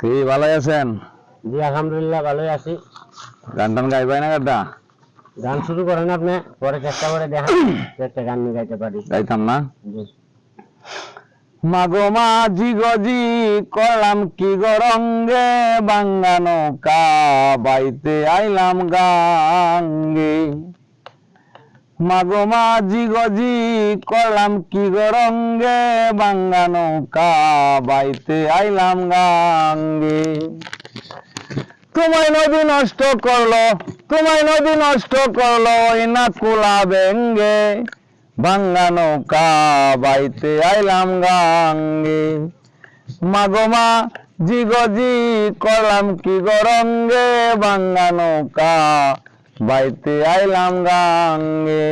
কি ভালো আছেন? জি আলহামদুলিল্লাহ ভালোই আছি। গান টান গাইবাই না গাড্ডা গান শুরু করেন আপনি পরে চেষ্টা করে দেখা একটা গান নিয়ে গাইতে পারি। গাইতাম না? জি। মাগো মাঝি গজি করলাম কি গরঙ্গে বাঙ্গানো কা বাইতে আইলাম গাঙ্গে। মাগো মাঝি গজি করলাম কি গরঙ্গে বাঙ্গানো কা বাইতে আইলাম গাঙ্গে। তোমায় নদী নষ্ট করল, তোমায় নদী নষ্ট করল ওই না কুলা বেঙ্গে ভাঙ্গা নৌকা বাইতে আইলাম গাঙ্গে। মাগো মা জি গজি করলাম কি গরঙ্গে ভাঙ্গা নৌকা বাইতে আইলাম গাঙ্গে।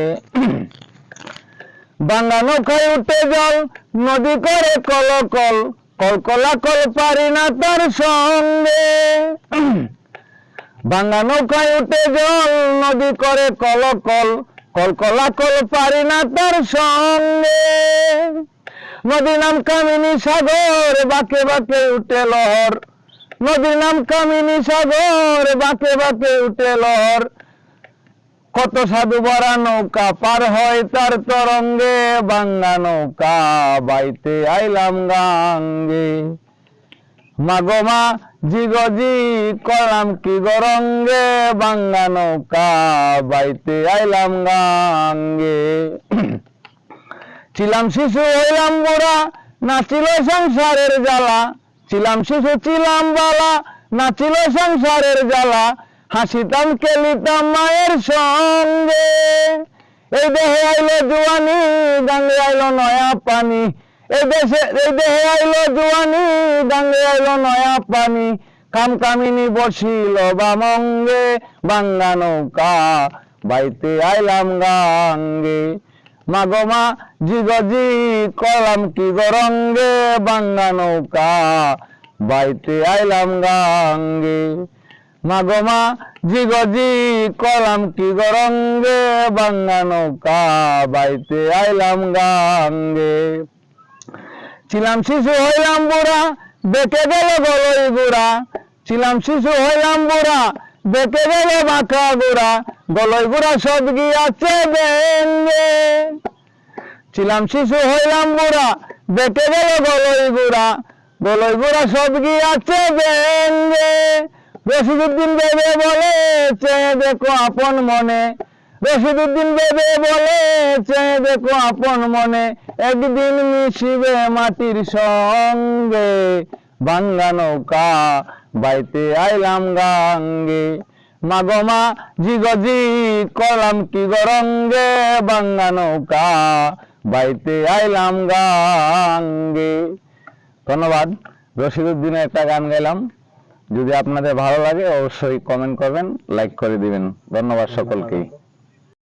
ভাঙ্গা নৌকায় উঠে জল, নদী করে কল কল কল কলা পারি না তার সঙ্গে। ভাঙ্গা নৌকায় উঠে জল, নদী করে কল কল কল কলা পারি না তার সঙ্গে। নদীর নাম কামিনী সাগর, বাঁকে বাঁকে উঠে লহর। নদী নাম কামিনী সাগর, বাঁকে বাঁকে উঠে লহর। কত সাধু বড়া নৌকা পার হয় তার তরঙ্গে, বাঙ্গা নৌকা বাইতে আইলাম গাঙ্গে। মাগো মা জিগজি করলাম কি গরঙ্গে বাঙ্গা নৌকা বাইতে আইলাম গাঙ্গে। ছিলাম শিশু, হইলাম বুড়া নাচিল সংসারের জ্বালা। ছিলাম শিশু, ছিলাম বালা, নাচিল সংসারের জ্বালা। হাসিতাম, খেলিতাম মায়ের সঙ্গে। এই দেহে আইলো জুয়ানি, গাঙ্গে আইলো নয়া পানি। এই দেশে, এই দেহে আইলো জুয়ানি, গাঙ্গে আইলো নয়া পানি। কাম কামিনী বসিল বামঙ্গে, বাঙ্গা নৌকা বাইতে আইলাম গাঙ্গে। মাগো মা জিগজি করলাম কি গরঙ্গে বাঙ্গা নৌকা বাইতে আইলাম গাঙ্গে। মাগো মা জিগজি করলাম কি গরঙ্গে বাঙ্গা নৌকা বাইতে আইলাম গাঙ্গে। ছিলাম শিশু হইলাম বুড়া, বেঁকে গেল গলই গুড়া ছিলাম শিশু হইলাম বুড়া, বেঁকে গেল বাঁকা গুড়া। গলই গুড়া সব গিয়াছে বেঙ্গে ছিলাম শিশু হইলাম বুড়া, বেঁকে গেল গলই গুড়া গলই গুড়া সব গিয়াছে বেঙ্গে রশিদুদ্দিন বেবে বলে চেয়ে দেখো আপন মনে। রশিদুদ্দিন বেবে বলে চেয়ে দেখো আপন মনে। একদিন মিশিবে মাটির সঙ্গে বাঙ্গা নৌকা বাইতে আইলাম গাঙ্গে। মাগো মা জিগজি করলাম কি গরঙ্গে বাঙ্গা নৌকা বাইতে আইলাম গাঙ্গে। ধন্যবাদ, রশিদুদ্দিনের একটা গান গাইলাম। যদি আপনাদের ভালো লাগে অবশ্যই কমেন্ট করবেন লাইক করে দিবেন। ধন্যবাদ সকলকেই।